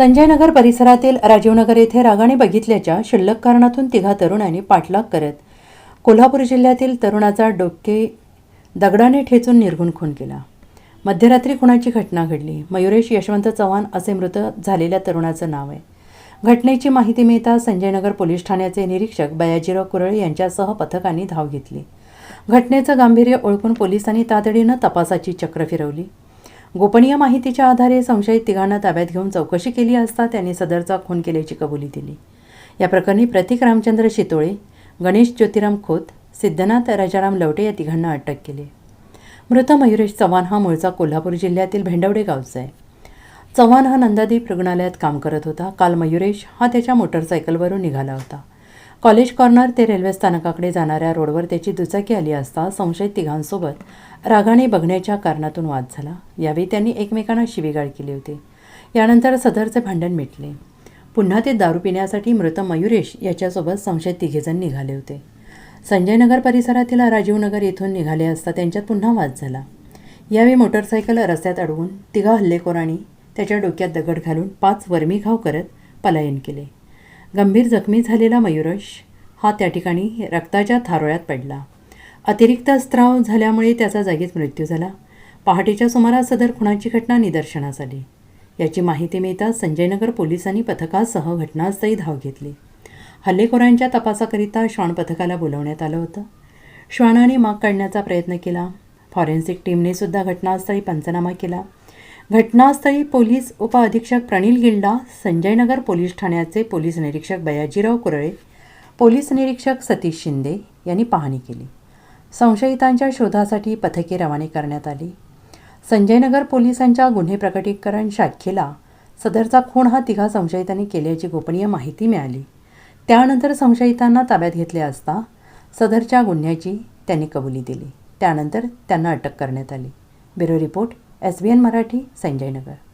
संजयनगर परिसरातील राजीवनगर येथे रागाने बघितल्याच्या शिल्लक कारणातून तिघा तरुणांनी पाठलाग करत कोल्हापूर जिल्ह्यातील तरुणाचा डोके दगडाने ठेचून निर्गुण खून केला. मध्यरात्री खुणाची घटना घडली. मयुरेश यशवंत चव्हाण असे मृत झालेल्या तरुणाचं नाव आहे. घटनेची माहिती मिळता संजयनगर पोलीस ठाण्याचे निरीक्षक बयाजीराव कुरळे यांच्यासह पथकांनी धाव घेतली. घटनेचं गांभीर्य ओळखून पोलिसांनी तातडीनं तपासाची चक्र फिरवली. गोपनीय माहितीच्या आधारे संशयित तिघांना ताब्यात घेऊन चौकशी केली असता त्यांनी सदरचा खून केल्याची कबुली दिली. या प्रकरणी प्रतीक रामचंद्र शितोळे गणेश ज्योतिराम खोत सिद्धनाथ राजाराम लवटे या तिघांना अटक केली. मृत मयुरेश चव्हाण हा मूळचा कोल्हापूर जिल्ह्यातील भेंडवडे गावचा आहे. चव्हाण हा नंदादीप रुग्णालयात काम करत होता. काल मयुरेश हा त्याच्या मोटरसायकलवरून निघाला होता. कॉलेज कॉर्नर ते रेल्वे स्थानकाकडे जाणाऱ्या रोडवर त्याची दुचाकी आली असता संशयित तिघांसोबत रागाने बघण्याच्या कारणातून वाद झाला. यावेळी त्यांनी एकमेकांना शिवीगाळ केली होती. यानंतर सदरचे भांडण मिटले. पुन्हा ते दारू पिण्यासाठी मृत मयुरेश याच्यासोबत संशयित तिघेजण निघाले होते. संजयनगर परिसरातील राजीवनगर येथून निघाले असता त्यांच्यात पुन्हा वाद झाला. यावेळी मोटरसायकल रस्त्यात अडवून तिघा हल्लेखोरांनी त्याच्या डोक्यात दगड घालून पाच वर्मी घाव करत पलायन केले. गंभीर जखमी झालेला मयुरश हा त्या ठिकाणी रक्ताच्या थारोळ्यात पडला. अतिरिक्त स्त्राव झाल्यामुळे त्याचा जागीच मृत्यू झाला. पहाटेच्या सुमारास सदर खुणाची घटना निदर्शनास आली. याची माहिती मिळताच संजयनगर पोलिसांनी पथकासह घटनास्थळी धाव घेतली. हल्लेखोरांच्या तपासाकरिता श्वान पथकाला बोलवण्यात आलं होतं. श्वानाने माग काढण्याचा प्रयत्न केला. फॉरेन्सिक टीमने सुद्धा घटनास्थळी पंचनामा केला. घटनास्थळी पोलीस उपअधीक्षक प्रणील गिल्डा संजयनगर पोलीस ठाण्याचे पोलीस निरीक्षक बयाजीराव कुरळे पोलीस निरीक्षक सतीश शिंदे यांनी पाहणी केली. संशयितांच्या शोधासाठी पथके रवाने करण्यात आली. संजयनगर पोलिसांच्या गुन्हे प्रकटीकरण शाखेला सदरचा खून हा तिघा संशयितांनी केल्याची गोपनीय माहिती मिळाली. त्यानंतर संशयितांना ताब्यात घेतले असता सदरच्या गुन्ह्याची त्यांनी कबुली दिली. त्यानंतर त्यांना अटक करण्यात आली. Bureau report S B N Marathi Sanjaynagar